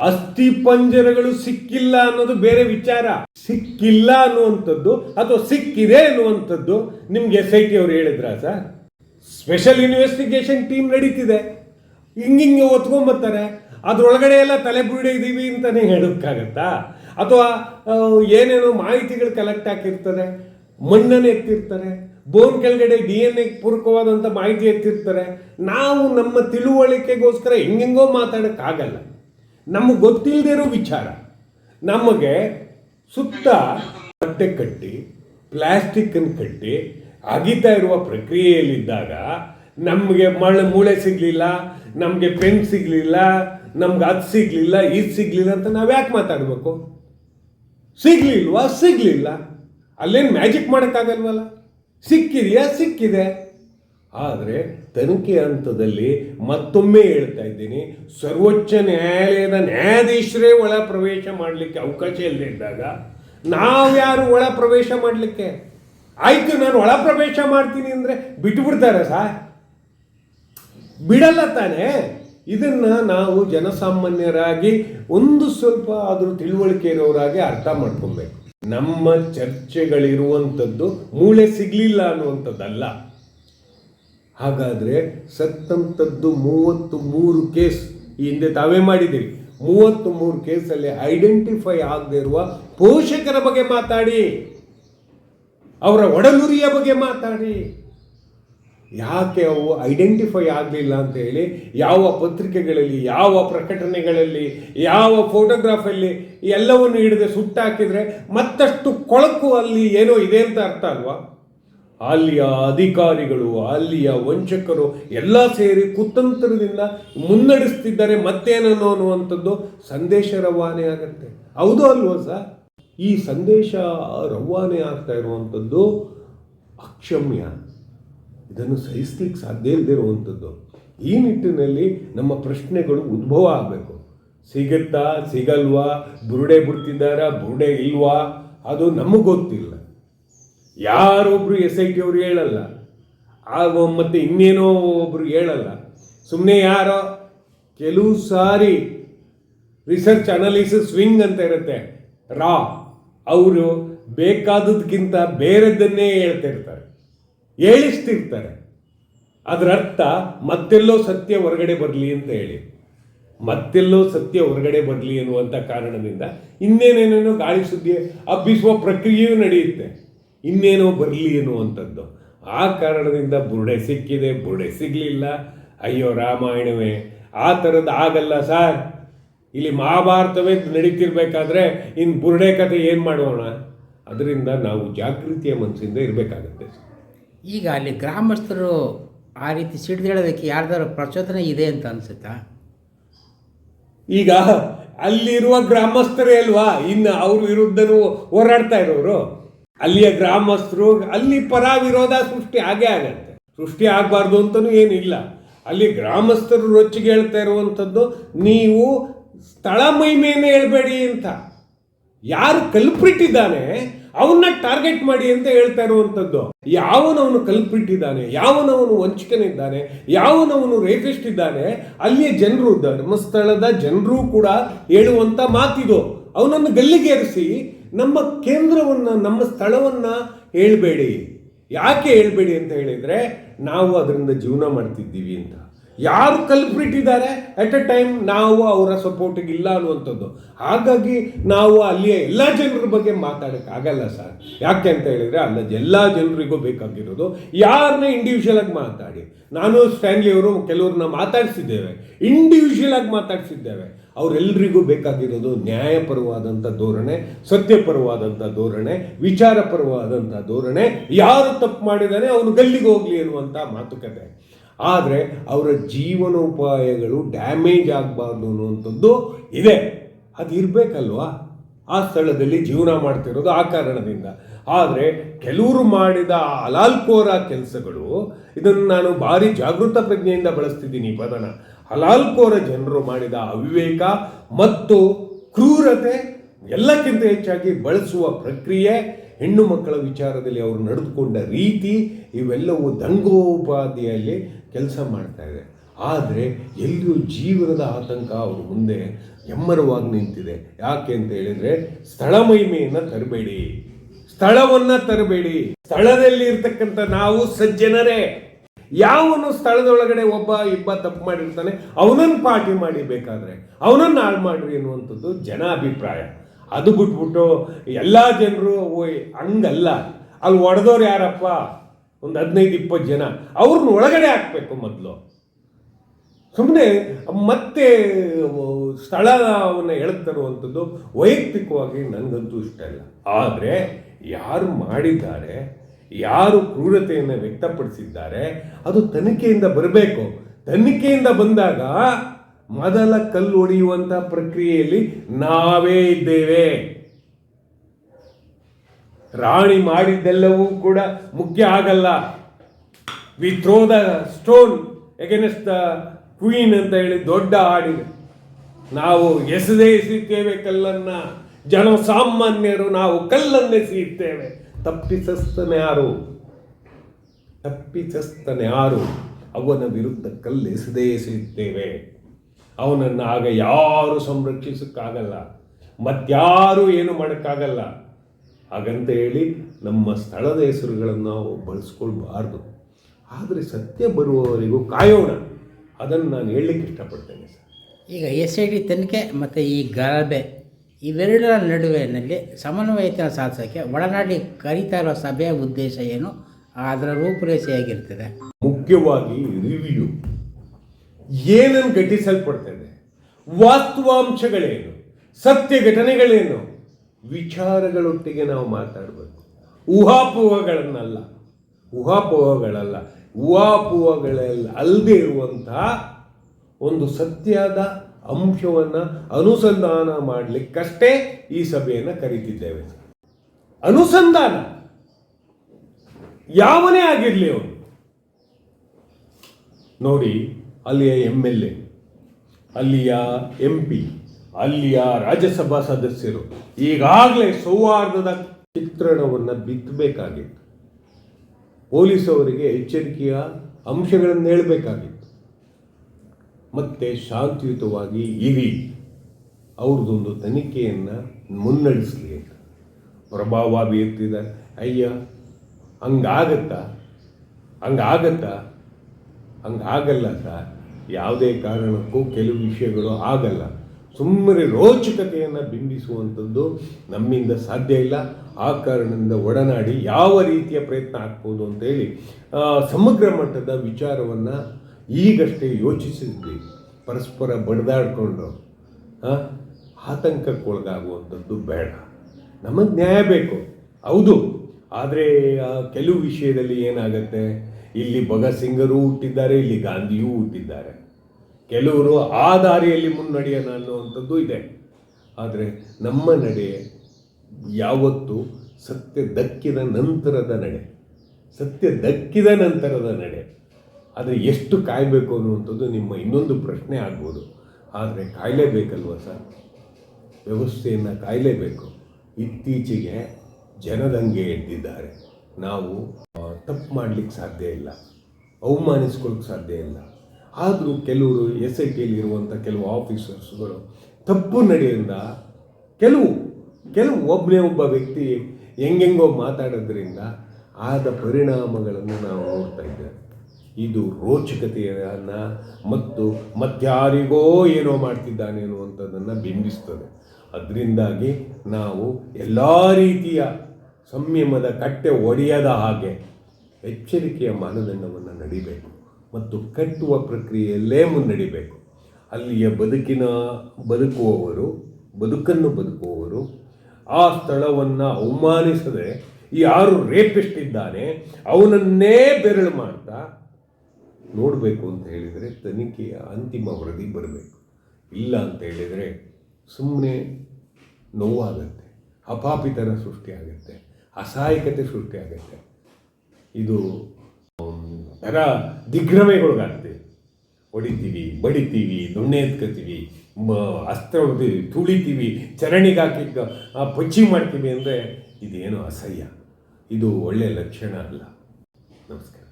ಅಸ್ಥಿ ಪಂಜರಗಳು ಸಿಕ್ಕಿಲ್ಲ ಅನ್ನೋದು ಬೇರೆ ವಿಚಾರ. ಸಿಕ್ಕಿಲ್ಲ ಅನ್ನುವಂಥದ್ದು ಅಥವಾ ಸಿಕ್ಕಿದೆ ಅನ್ನುವಂಥದ್ದು ನಿಮ್ಗೆ ಎಸ್ ಐ ಟಿ ಅವರು ಹೇಳಿದ್ರ ಸರ್? ಸ್ಪೆಷಲ್ ಇನ್ವೆಸ್ಟಿಗೇಷನ್ ಟೀಮ್ ನಡೀತಿದೆ. ಹಿಂಗಿಂಗೆ ಒತ್ಕೊಂಬರ್ತಾರೆ ಅದ್ರೊಳಗಡೆ ಎಲ್ಲ ತಲೆ ಬೀಳಿದೀವಿ ಅಂತಾನೆ ಹೇಳೋಕ್ಕಾಗತ್ತಾ? ಅಥವಾ ಏನೇನೋ ಮಾಹಿತಿಗಳು ಕಲೆಕ್ಟ್ ಹಾಕಿರ್ತಾರೆ, ಮಣ್ಣನ್ನು ಎತ್ತಿರ್ತಾರೆ ಬೋನ್ ಕೆಳಗಡೆ ಡಿ ಎನ್ ಎ ಪೂರಕವಾದಂಥ ಮಾಹಿತಿ ಎತ್ತಿರ್ತಾರೆ. ನಾವು ನಮ್ಮ ತಿಳುವಳಿಕೆಗೋಸ್ಕರ ಹೆಂಗೆಂಗೋ ಮಾತಾಡೋಕ್ಕಾಗಲ್ಲ. ನಮಗೆ ಗೊತ್ತಿಲ್ಲದೆ ಇರೋ ವಿಚಾರ. ನಮಗೆ ಸುತ್ತ ಬಟ್ಟೆ ಕಟ್ಟಿ ಪ್ಲಾಸ್ಟಿಕ್ಕನ್ನು ಕಟ್ಟಿ, ಅಗಿತಾ ಇರುವ ಪ್ರಕ್ರಿಯೆಯಲ್ಲಿದ್ದಾಗ ನಮಗೆ ಮಳೆ, ಮೂಳೆ ಸಿಗಲಿಲ್ಲ, ನಮಗೆ ಪೆನ್ ಸಿಗಲಿಲ್ಲ, ನಮ್ಗೆ ಅದು ಸಿಗಲಿಲ್ಲ, ಇದು ಸಿಗಲಿಲ್ಲ ಅಂತ ನಾವು ಯಾಕೆ ಮಾತಾಡಬೇಕು? ಸಿಗ್ಲಿಲ್ವಾ? ಸಿಗ್ಲಿಲ್ಲ. ಅಲ್ಲೇನು ಮ್ಯಾಜಿಕ್ ಮಾಡೋಕ್ಕಾಗಲ್ವಲ್ಲ ಸಿಕ್ಕಿದೆಯಾ? ಸಿಕ್ಕಿದೆ. ಆದರೆ ತನಿಖೆ ಹಂತದಲ್ಲಿ ಮತ್ತೊಮ್ಮೆ ಹೇಳ್ತಾ ಇದ್ದೀನಿ, ಸರ್ವೋಚ್ಚ ನ್ಯಾಯಾಲಯದ ನ್ಯಾಯಾಧೀಶರೇ ಒಳ ಪ್ರವೇಶ ಮಾಡಲಿಕ್ಕೆ ಅವಕಾಶ ಇಲ್ಲದೆ ಇದ್ದಾಗ ನಾವ್ಯಾರು ಒಳ ಪ್ರವೇಶ ಮಾಡಲಿಕ್ಕೆ? ಆಯಿತು, ನಾನು ಒಳ ಪ್ರವೇಶ ಮಾಡ್ತೀನಿ ಅಂದರೆ ಬಿಟ್ಬಿಡ್ತಾರೆ ಸಾ ಬಿಡಲ್ಲ ತಾನೇ? ಇದನ್ನು ನಾವು ಜನಸಾಮಾನ್ಯರಾಗಿ ಒಂದು ಸ್ವಲ್ಪ ಆದರೂ ತಿಳುವಳಿಕೆ ಇರೋರಾಗಿ ಅರ್ಥ ಮಾಡ್ಕೊಬೇಕು. ನಮ್ಮ ಚರ್ಚೆಗಳಿರುವಂಥದ್ದು ಮೂಳೆ ಸಿಗಲಿಲ್ಲ ಅನ್ನುವಂಥದ್ದಲ್ಲ. ಹಾಗಾದರೆ ಸತ್ತಂಥದ್ದು ಮೂವತ್ತು ಮೂರು ಕೇಸ್ ಈ ಹಿಂದೆ ತಾವೇ ಮಾಡಿದ್ದೀರಿ. ಮೂವತ್ತು ಮೂರು ಕೇಸಲ್ಲಿ ಐಡೆಂಟಿಫೈ ಆಗದೆ ಇರುವ ಪೋಷಕರ ಬಗ್ಗೆ ಮಾತಾಡಿ. ಅವರ ಒಡನುರಿಯ ಬಗ್ಗೆ ಮಾತಾಡಿ. ಯಾಕೆ ಅವು ಐಡೆಂಟಿಫೈ ಆಗಲಿಲ್ಲ ಅಂತ ಹೇಳಿ ಯಾವ ಪತ್ರಿಕೆಗಳಲ್ಲಿ, ಯಾವ ಪ್ರಕಟಣೆಗಳಲ್ಲಿ, ಯಾವ ಫೋಟೋಗ್ರಾಫಲ್ಲಿ ಎಲ್ಲವನ್ನು ಹಿಡಿದು ಸುಟ್ಟಾಕಿದರೆ ಮತ್ತಷ್ಟು ಕೊಳಕು ಅಲ್ಲಿ ಏನೋ ಇದೆ ಅಂತ ಅರ್ಥ ಅಲ್ವಾ? ಅಲ್ಲಿಯ ಅಧಿಕಾರಿಗಳು, ಅಲ್ಲಿಯ ವಂಚಕರು ಎಲ್ಲ ಸೇರಿ ಕುತಂತ್ರದಿಂದ ಮುನ್ನಡೆಸ್ತಿದ್ದಾರೆ. ಮತ್ತೇನೋ ಅನ್ನುವಂಥದ್ದು ಸಂದೇಶ ರವಾನೆ ಆಗುತ್ತೆ. ಹೌದು ಅಲ್ವಾ ಸರ್? ಈ ಸಂದೇಶ ರವಾನೆ ಆಗ್ತಾ ಇರುವಂಥದ್ದು ಅಕ್ಷಮ್ಯ. ಇದನ್ನು ಸಹಿಸ್ಲಿಕ್ಕೆ ಸಾಧ್ಯ ಇಲ್ಲದೆ ಇರುವಂಥದ್ದು. ಈ ನಿಟ್ಟಿನಲ್ಲಿ ನಮ್ಮ ಪ್ರಶ್ನೆಗಳು ಉದ್ಭವ ಆಗಬೇಕು. ಸಿಗುತ್ತಾ, ಸಿಗಲ್ವಾ? ಬುರುಡೆ ಬಿಡ್ತಿದ್ದಾರಾ? ಬುರುಡೆ ಇಲ್ವಾ? ಅದು ನಮಗೆ ಗೊತ್ತಿಲ್ಲ. ಯಾರೊಬ್ರು ಎಸ್ ಐ ಟಿ ಅವರು ಹೇಳಲ್ಲ, ಆಗ ಮತ್ತೆ ಇನ್ನೇನೋ ಒಬ್ರು ಹೇಳಲ್ಲ. ಸುಮ್ಮನೆ ಯಾರೋ ಕೆಲವು ಸಾರಿ ರಿಸರ್ಚ್ ಅನಾಲಿಸಿಸ್ ವಿಂಗ್ ಅಂತ ಇರುತ್ತೆ. ರಾ, ಅವರು ಬೇಕಾದದ್ಕಿಂತ ಬೇರೆದನ್ನೇ ಹೇಳ್ತಿರ್ತಾರೆ ಹೇಳಿಸ್ತಿರ್ತಾರೆ. ಅದರ ಅರ್ಥ ಮತ್ತೆಲ್ಲೋ ಸತ್ಯ ಹೊರಗಡೆ ಬರಲಿ ಅಂತ ಹೇಳಿ. ಮತ್ತೆಲ್ಲೋ ಸತ್ಯ ಹೊರಗಡೆ ಬರಲಿ ಅನ್ನುವಂಥ ಕಾರಣದಿಂದ ಇನ್ನೇನೇನೇನೋ ಗಾಳಿ ಸುದ್ದಿ ಹಬ್ಬಿಸುವ ಪ್ರಕ್ರಿಯೆಯೂ ನಡೆಯುತ್ತೆ. ಇನ್ನೇನೋ ಬರಲಿ ಎನ್ನುವಂಥದ್ದು. ಆ ಕಾರಣದಿಂದ ಬುರುಡೆ ಸಿಕ್ಕಿದೆ ಬುರುಡೆ ಸಿಗಲಿಲ್ಲ. ಅಯ್ಯೋ ರಾಮಾಯಣವೇ ಆ ಥರದ್ದು ಆಗಲ್ಲ ಸರ್. ಇಲ್ಲಿ ಮಹಾಭಾರತವೇ ನಡೀತಿರ್ಬೇಕಾದ್ರೆ ಇನ್ನು ಬುರುಡೆ ಕಥೆ ಏನು ಮಾಡೋಣ? ಅದರಿಂದ ನಾವು ಜಾಗೃತಿಯ ಮನಸ್ಸಿಂದ ಇರಬೇಕಾಗತ್ತೆ ಈಗ ಅಲ್ಲಿ ಗ್ರಾಮಸ್ಥರು ಆ ರೀತಿ ಸಿಡಿದೇಳೋದಕ್ಕೆ ಯಾರ್ದಾರು ಪ್ರಚೋದನೆ ಇದೆ ಅಂತ ಅನ್ಸುತ್ತಾ? ಈಗ ಅಲ್ಲಿರುವ ಗ್ರಾಮಸ್ಥರೇ ಅಲ್ವಾ? ಇನ್ನು ಅವ್ರ ವಿರುದ್ಧನೂ ಹೋರಾಡ್ತಾ ಇರೋರು. ಅಲ್ಲಿಯ ಗ್ರಾಮಸ್ಥರು, ಅಲ್ಲಿ ಪರ ವಿರೋಧ ಸೃಷ್ಟಿ ಆಗೇ ಆಗತ್ತೆ. ಸೃಷ್ಟಿ ಆಗಬಾರ್ದು ಅಂತಲೂ ಏನಿಲ್ಲ. ಅಲ್ಲಿ ಗ್ರಾಮಸ್ಥರು ರೊಚ್ಚಿಗೆ ಹೇಳ್ತಾ ಇರುವಂಥದ್ದು, ನೀವು ಸ್ಥಳ ಮಹಿಮೆಯನ್ನು ಹೇಳ್ಬೇಡಿ ಅಂತ. ಯಾರು ಕಲ್ಪಿಟ್ಟಿದ್ದಾನೆ, ಅವನ್ನ ಟಾರ್ಗೆಟ್ ಮಾಡಿ ಅಂತ ಹೇಳ್ತಾ ಇರುವಂಥದ್ದು. ಯಾವನವನು ಕಲ್ಪಿಟ್ಟಿದ್ದಾನೆ, ಯಾವನವನು ವಂಚಕನಿದ್ದಾನೆ ಯಾವನವನು ರೇಪಿಸ್ಟ್ ಇದ್ದಾನೆ ಅಲ್ಲಿಯ ಜನರು, ಧರ್ಮಸ್ಥಳದ ಜನರು ಕೂಡ ಹೇಳುವಂಥ ಮಾತಿದು. ಅವನನ್ನು ಗಲ್ಲಿಗೇರಿಸಿ ನಮ್ಮ ಕೇಂದ್ರವನ್ನು ನಮ್ಮ ಸ್ಥಳವನ್ನು ಹೇಳಬೇಡಿ. ಯಾಕೆ ಹೇಳಬೇಡಿ ಅಂತ ಹೇಳಿದರೆ ನಾವು ಅದರಿಂದ ಜೀವನ ಮಾಡ್ತಿದ್ದೀವಿ ಅಂತ. ಯಾರು ಕಲ್ಪಿಟ್ಟಿದ್ದಾರೆ? ಅಟ್ ಅ ಟೈಮ್ ನಾವು ಅವರ ಸಪೋರ್ಟಿಗೆ ಇಲ್ಲ ಅನ್ನುವಂಥದ್ದು. ಹಾಗಾಗಿ ನಾವು ಅಲ್ಲಿಯ ಎಲ್ಲ ಜನರ ಬಗ್ಗೆ ಮಾತಾಡೋಕ್ಕಾಗಲ್ಲ ಸರ್. ಯಾಕೆ ಅಂತ ಹೇಳಿದರೆ ಅಲ್ಲ, ಎಲ್ಲ ಜನರಿಗೂ ಬೇಕಾಗಿರೋದು ಯಾರನ್ನ ಇಂಡಿವಿಜುವಲ್ ಆಗಿ ಮಾತಾಡಿ. ನಾನು ಸ್ಟ್ಯಾನ್ಲಿ ಅವರು ಕೆಲವ್ರನ್ನ ಮಾತಾಡಿಸಿದ್ದೇವೆ. ಇಂಡಿವಿಜುವಲ್ ಆಗಿ ಮಾತಾಡಿಸಿದ್ದೇವೆ. ಅವರೆಲ್ಲರಿಗೂ ಬೇಕಾಗಿರೋದು ನ್ಯಾಯಪರವಾದಂಥ ಧೋರಣೆ ಸತ್ಯಪರವಾದಂಥ ಧೋರಣೆ ವಿಚಾರಪರವಾದಂಥ ಧೋರಣೆ. ಯಾರು ತಪ್ಪು ಮಾಡಿದಾನೆ ಅವನು ಗಲ್ಲಿಗೆ ಹೋಗಲಿ ಅನ್ನುವಂಥ ಮಾತುಕತೆ. ಆದರೆ ಅವರ ಜೀವನೋಪಾಯಗಳು ಡ್ಯಾಮೇಜ್ ಆಗಬಾರ್ದು ಅನ್ನುವಂಥದ್ದು ಇದೆ. ಅದು ಇರಬೇಕಲ್ವಾ ಆ ಸ್ಥಳದಲ್ಲಿ ಜೀವನ ಮಾಡ್ತಿರೋದು ಆ ಕಾರಣದಿಂದ. ಆದರೆ ಕೆಲವರು ಮಾಡಿದ ಹಲಾಲ್ಕೋರ ಕೆಲಸಗಳು, ಇದನ್ನು ನಾನು ಭಾರಿ ಜಾಗೃತ ಪ್ರಜ್ಞೆಯಿಂದ ಬಳಸ್ತಿದ್ದೀನಿ ಈ ಪದನ. ಹಲಾಲ್ಕೋರ ಜನರು ಮಾಡಿದ ಅವಿವೇಕ ಮತ್ತು ಕ್ರೂರತೆ ಎಲ್ಲಕ್ಕಿಂತ ಹೆಚ್ಚಾಗಿ ಬಳಸುವ ಪ್ರಕ್ರಿಯೆ, ಹೆಣ್ಣು ಮಕ್ಕಳ ವಿಚಾರದಲ್ಲಿ ಅವರು ನಡೆದುಕೊಂಡ ರೀತಿ ಇವೆಲ್ಲವೂ ದಂಗೋಪಾದಿಯಲ್ಲಿ ಕೆಲಸ ಮಾಡ್ತಾ ಇದೆ. ಆದರೆ ಎಲ್ಲಿಯೂ ಜೀವನದ ಆತಂಕ ಅವ್ರ ಮುಂದೆ ಎಮ್ಮರವಾಗಿ ನಿಂತಿದೆ. ಯಾಕೆ ಅಂತ ಹೇಳಿದ್ರೆ ಸ್ಥಳ ಮಹಿಮೆಯನ್ನು ತರಬೇಡಿ. ಸ್ಥಳವನ್ನ ತರಬೇಡಿ. ಸ್ಥಳದಲ್ಲಿ ಇರ್ತಕ್ಕಂಥ ನಾವು ಸಜ್ಜನರೇ. ಯಾವನು ಸ್ಥಳದೊಳಗಡೆ ಒಬ್ಬ ಇಬ್ಬ ತಪ್ಪು ಮಾಡಿರ್ತಾನೆ, ಅವನನ್ನು ಪಾಠಿ ಮಾಡಿ ಬೇಕಾದ್ರೆ ಅವನನ್ನು ಹಾಳು ಮಾಡ್ರಿ ಅನ್ನುವಂಥದ್ದು ಜನ ಅಭಿಪ್ರಾಯ ಅದು ಬಿಟ್ಬಿಟ್ಟು ಎಲ್ಲ ಜನರು, ಓಯ್, ಹಂಗಲ್ಲ. ಅಲ್ಲಿ ಒಡೆದವ್ರು ಯಾರಪ್ಪ? ಒಂದು ಹದಿನೈದು, ಇಪ್ಪತ್ತು ಜನ. ಅವ್ರನ್ನ ಒಳಗಡೆ ಹಾಕ್ಬೇಕು ಮೊದಲು. ಸುಮ್ಮನೆ ಮತ್ತೆ ಸ್ಥಳವನ್ನು ಎಳೆದು ತರುವಂಥದ್ದು ವೈಯಕ್ತಿಕವಾಗಿ ನನಗಂತೂ ಇಷ್ಟ ಇಲ್ಲ. ಆದರೆ ಯಾರು ಮಾಡಿದ್ದಾರೆ, ಯಾರು ಕ್ರೂರತೆಯನ್ನು ವ್ಯಕ್ತಪಡಿಸಿದ್ದಾರೆ, ಅದು ತನಿಖೆಯಿಂದ ಬರಬೇಕು. ತನಿಖೆಯಿಂದ ಬಂದಾಗ ಮೊದಲ ಕಲ್ಲು ಹೊಡೆಯುವಂಥ ಪ್ರಕ್ರಿಯೆಯಲ್ಲಿ ನಾವೇ ಇದ್ದೇವೆ. ರಾಣಿ ಮಾಡಿದ್ದೆಲ್ಲವೂ ಕೂಡ ಮುಖ್ಯ ಆಗಲ್ಲ. We throw the stone against the queen ಅಂತ ಹೇಳಿ ದೊಡ್ಡ ಹಾಡಿದೆ. ನಾವು ಎಸೆದೇ ಎಸೀತೇವೆ ಕಲ್ಲನ್ನ. ಜನಸಾಮಾನ್ಯರು ನಾವು ಕಲ್ಲನ್ನೆಸೆಯುತ್ತೇವೆ ತಪ್ಪಿಸಸ್ತನೆ ಯಾರು? ತಪ್ಪಿಸಸ್ತನೆ ಯಾರು? ಅವನ ವಿರುದ್ಧ ಕಲ್ಲು ಎಸೆದೇ ಎಸೆಯುತ್ತೇವೆ. ಅವನನ್ನು ಆಗ ಯಾರು ಸಂರಕ್ಷಿಸಕ್ಕಾಗಲ್ಲ. ಮತ್ಯಾರು ಏನು ಮಾಡೋಕ್ಕಾಗಲ್ಲ. ಹಾಗಂತ ಹೇಳಿ ನಮ್ಮ ಸ್ಥಳದ ಹೆಸರುಗಳನ್ನು ನಾವು ಬಳಸ್ಕೊಳ್ಬಾರ್ದು. ಆದರೆ ಸತ್ಯ ಬರುವವರೆಗೂ ಕಾಯೋಣ. ಅದನ್ನು ನಾನು ಹೇಳಲಿಕ್ಕೆ ಇಷ್ಟಪಡ್ತೇನೆ ಸರ್. ಈಗ ಎಸ್ ಐ ಡಿ ತನಿಖೆ ಮತ್ತು ಈ ಗಲಭೆ ಇವೆರಡರ ನಡುವೆನಲ್ಲಿ ಸಮನ್ವಯತೆ ಸಾಧಿಸೋಕ್ಕೆ ಒಳನಾಡಿ ಕರೀತಾ ಇರೋ ಸಭೆಯ ಉದ್ದೇಶ ಏನು? ಅದರ ರೂಪುರೇಷೆ ಹೇಗಿರ್ತದೆ ಮುಖ್ಯವಾಗಿ ರಿವ್ಯೂ ಏನನ್ನು ಘಟಿಸಲ್ಪಡ್ತದೆ ವಾಸ್ತವಾಂಶಗಳೇನು? ಸತ್ಯ ಘಟನೆಗಳೇನು? ವಿಚಾರಗಳೊಟ್ಟಿಗೆ ನಾವು ಮಾತಾಡಬೇಕು. ಊಹಾಪೋಹಗಳನ್ನಲ್ಲ. ಊಹಾಪೋಹಗಳಲ್ಲ. ಊಹಾಪೋಹಗಳೆಲ್ಲ ಅಲ್ಲದೆ ಇರುವಂತಹ ಒಂದು ಸತ್ಯದ ಅಂಶವನ್ನು ಅನುಸಂಧಾನ ಮಾಡಲಿಕ್ಕಷ್ಟೇ ಈ ಸಭೆಯನ್ನು ಕರೀತಿದ್ದೇವೆ. ಅನುಸಂಧಾನ ಯಾವನೇ ಆಗಿರಲಿ ಅವನು. ನೋಡಿ ಅಲ್ಲಿಯ ಎಂ ಎಲ್ ಎ, ಅಲ್ಲಿಯ ಎಂ ಪಿ. ಅಲ್ಲಿಯ ರಾಜ್ಯಸಭಾ ಸದಸ್ಯರು ಈಗಾಗಲೇ ಸೌಹಾರ್ದದ ಚಿತ್ರಣವನ್ನು ಬಿತ್ತಬೇಕಾಗಿತ್ತು. ಪೊಲೀಸ್ ಅವರಿಗೆ ಎಚ್ಚರಿಕೆಯ ಅಂಶಗಳನ್ನು ಹೇಳಬೇಕಾಗಿತ್ತು. ಮತ್ತೆ ಶಾಂತಿಯುತವಾಗಿ ಇರಿ, ಅವ್ರದ್ದೊಂದು ತನಿಖೆಯನ್ನು ಮುನ್ನಡೆಸಲಿ ಅಂತ. ಪ್ರಭಾವ ಬೀರ್ತಿದ್ದಾರೆ ಅಯ್ಯ, ಹಂಗಾಗತ್ತಾ? ಹಂಗಾಗತ್ತಾ? ಹಂಗಾಗಲ್ಲ ಸರ್. ಯಾವುದೇ ಕಾರಣಕ್ಕೂ ಕೆಲವು ವಿಷಯಗಳು ಆಗಲ್ಲ. ಸುಮ್ಮನೆ ರೋಚಕತೆಯನ್ನು ಬಿಂಬಿಸುವಂಥದ್ದು ನಮ್ಮಿಂದ ಸಾಧ್ಯ ಇಲ್ಲ. ಆ ಕಾರಣದಿಂದ ಒಡನಾಡಿ ಯಾವ ರೀತಿಯ ಪ್ರಯತ್ನ ಆಗ್ಬೋದು ಅಂತೇಳಿ ಸಮಗ್ರ ಮಟ್ಟದ ವಿಚಾರವನ್ನು ಈಗಷ್ಟೇ ಯೋಚಿಸಿದ್ವಿ. ಪರಸ್ಪರ ಬಡ್ದಾಡ್ಕೊಂಡು ಆತಂಕಕ್ಕೊಳಗಾಗುವಂಥದ್ದು ಬೇಡ. ನಮಗೆ ನ್ಯಾಯ ಬೇಕು. ಹೌದು, ಆದರೆ ಕೆಲವು ವಿಷಯದಲ್ಲಿ ಏನಾಗುತ್ತೆ? ಇಲ್ಲಿ ಭಗತ್ ಸಿಂಗರು ಹುಟ್ಟಿದ್ದಾರೆ, ಇಲ್ಲಿ ಗಾಂಧಿಯೂ ಹುಟ್ಟಿದ್ದಾರೆ. ಕೆಲವರು ಆ ದಾರಿಯಲ್ಲಿ ಮುನ್ನಡೆಯೋಣ ಅನ್ನುವಂಥದ್ದು ಇದೆ. ಆದರೆ ನಮ್ಮ ನಡೆ ಯಾವತ್ತು ಸತ್ಯ ದಕ್ಕಿದ ನಂತರದ ನಡೆ. ಸತ್ಯ ದಕ್ಕಿದ ನಂತರದ ನಡೆ. ಆದರೆ ಎಷ್ಟು ಕಾಯಬೇಕು ಅನ್ನುವಂಥದ್ದು ನಿಮ್ಮ ಇನ್ನೊಂದು ಪ್ರಶ್ನೆ ಆಗ್ಬೋದು. ಆದರೆ ಕಾಯಲೇಬೇಕಲ್ವ ಸರ್? ವ್ಯವಸ್ಥೆಯನ್ನು ಕಾಯಲೇಬೇಕು. ಇತ್ತೀಚೆಗೆ ಜನದಂಗೆ ಎದ್ದಿದ್ದಾರೆ. ನಾವು ತಪ್ಪು ಮಾಡಲಿಕ್ಕೆ ಸಾಧ್ಯ ಇಲ್ಲ. ಅವಮಾನಿಸ್ಕೊಳ್ಳಿಕ್ಕೆ ಸಾಧ್ಯ ಇಲ್ಲ. ಆದರೂ ಕೆಲವರು ಎಸ್ ಐ ಟಿಯಲ್ಲಿ ಇರುವಂಥ ಕೆಲವು ಆಫೀಸರ್ಸ್ಗಳು ತಪ್ಪು ನಡೆಯಿಂದ ಕೆಲವು ಕೆಲವು ಒಬ್ಬನೇ ಒಬ್ಬ ವ್ಯಕ್ತಿ ಹೆಂಗೆಂಗೋ ಮಾತಾಡೋದ್ರಿಂದ ಆದ ಪರಿಣಾಮಗಳನ್ನು ನಾವು ನೋಡ್ತಾ ಇದ್ದೇವೆ. ಇದು ರೋಚಕತೆಯನ್ನು ಮತ್ತು ಮತ್ಯಾರಿಗೋ ಏನೋ ಮಾಡ್ತಿದ್ದಾನೆ ಅನ್ನುವಂಥದ್ದನ್ನು ಬಿಂಬಿಸ್ತದೆ. ಅದರಿಂದಾಗಿ ನಾವು ಎಲ್ಲ ರೀತಿಯ ಸಂಯಮದ ಕಟ್ಟೆ ಒಡೆಯದ ಹಾಗೆ ಎಚ್ಚರಿಕೆಯ ಮಾನದಂಡವನ್ನು ನಡಿಬೇಕು. ಮತ್ತು ಕಟ್ಟುವ ಪ್ರಕ್ರಿಯೆಯಲ್ಲೇ ಮುನ್ನಡಿಬೇಕು. ಅಲ್ಲಿಯ ಬದುಕಿನ ಬದುಕುವವರು, ಬದುಕನ್ನು ಬದುಕುವವರು, ಆ ಸ್ಥಳವನ್ನು ಅವಮಾನಿಸದೆ ಯಾರು ರೇಪಿಸ್ಟ್ ಇದ್ದಾನೆ, ಅವನನ್ನೇ ಬೆರಳು ಮಾಡ್ತಾ ನೋಡಬೇಕು ಅಂತ ಹೇಳಿದರೆ ತನಿಖೆಯ ಅಂತಿಮ ವರದಿ ಬರಬೇಕು. ಇಲ್ಲ ಅಂತ ಹೇಳಿದರೆ ಸುಮ್ಮನೆ ನೋವಾಗತ್ತೆ ಅಪಾಪಿತನ ಸೃಷ್ಟಿಯಾಗತ್ತೆ, ಅಸಹಾಯಕತೆ ಸೃಷ್ಟಿಯಾಗತ್ತೆ. ಇದು ಥರ ದಿಗ್ಭ್ರಮೆಗೊಳಗಾಗ್ತೀವಿ ಹೊಡಿತೀವಿ, ಬಡಿತೀವಿ ದೊಣ್ಣೆ ಎತ್ಕೋತೀವಿ ಅಸ್ತ್ರ ಹೊಡ್ತೀವಿ ತುಳಿತೀವಿ, ಚರಣಿಗೆ ಹಾಕಿ ಪಚ್ಚಿ ಮಾಡ್ತೀವಿ ಅಂದರೆ ಇದೇನು ಅಸಹ್ಯ. ಇದು ಒಳ್ಳೆಯ ಲಕ್ಷಣ ಅಲ್ಲ. ನಮಸ್ಕಾರ.